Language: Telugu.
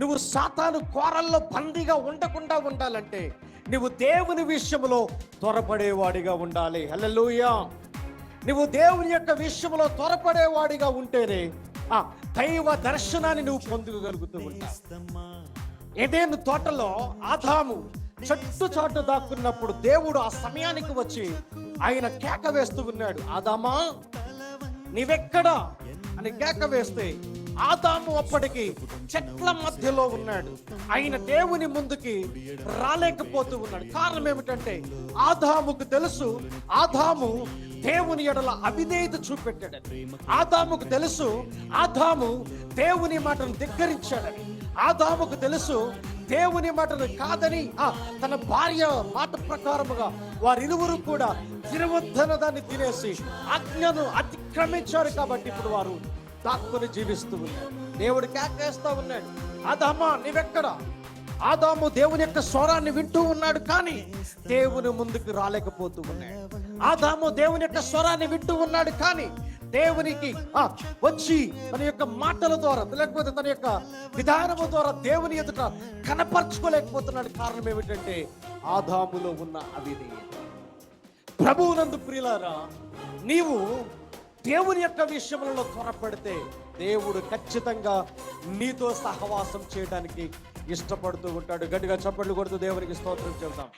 నువ్వు సాతాను కోరల్లో బందీగా ఉండకుండా ఉండాలంటే నువ్వు దేవుని విషయంలో త్వరపడేవాడిగా ఉండాలి. హల్లెలూయా. నువ్వు దేవుని యొక్క విషయంలో త్వరపడేవాడిగా ఉంటేనే ఆ దైవ దర్శనాన్ని నువ్వు పొందుకోగలుగుతూ ఉంటావు. ఏదేను తోటలో ఆదాము చెట్టు చాటు దాక్కున్నప్పుడు దేవుడు ఆ సమయానికి వచ్చి ఆయన కేక వేస్తూ ఉన్నాడు. ఆదామా నీవెక్కడా? అని కేక వేస్తే ఆదాము అప్పటికి చెట్ల మధ్యలో ఉన్నాడు. ఆయన దేవుని ముందుకి రాలేకపోతూ ఉన్నాడు. కారణం ఏమిటంటే ఆదాముకు తెలుసు ఆదాము దేవుని ఎడల అవిధేయత చూపెట్టాడని. ఆదాముకు తెలుసు ఆదాము దేవుని మాటను ధిక్కరించాడని. ఆదాముకు తెలుసు దేవుని మాటను కాదని ఆ తన భార్య మాట ప్రకారముగా వారిరువురు కూడా తిరువద్దన దాన్ని తినేసి ఆజ్ఞను అతిక్రమించారు కాబట్టి ఇప్పుడు వారు దాక్కుని జీవిస్తూ ఉన్నాడు. దేవుడు కేకేస్తూ ఉన్నాడు. ఆదామా నీవెక్కడ? ఆదాము దేవుని యొక్క స్వరాన్ని వింటూ ఉన్నాడు కానీ దేవుని ముందుకు రాలేకపోతూ ఉన్నాడు. ఆదాము దేవుని యొక్క స్వరాన్ని వింటూ ఉన్నాడు కానీ దేవునికి ఆ, వచ్చి తన యొక్క మాటల ద్వారా లేకపోతే తన యొక్క విధానము ద్వారా దేవుని ఎదుట కనపరచుకోలేకపోతున్నాడు కారణం ఏమిటంటే ఆదాములో ఉన్న అవిధేయత. ప్రభువునందు ప్రియులారా నీవు దేవుని యొక్క విషయములలో త్వరపడితే దేవుడు ఖచ్చితంగా నీతో సహవాసం చేయడానికి ఇష్టపడుతూ ఉంటాడు. గట్టిగా చప్పట్లు కొడుతూ దేవునికి స్తోత్రం చెబుతాం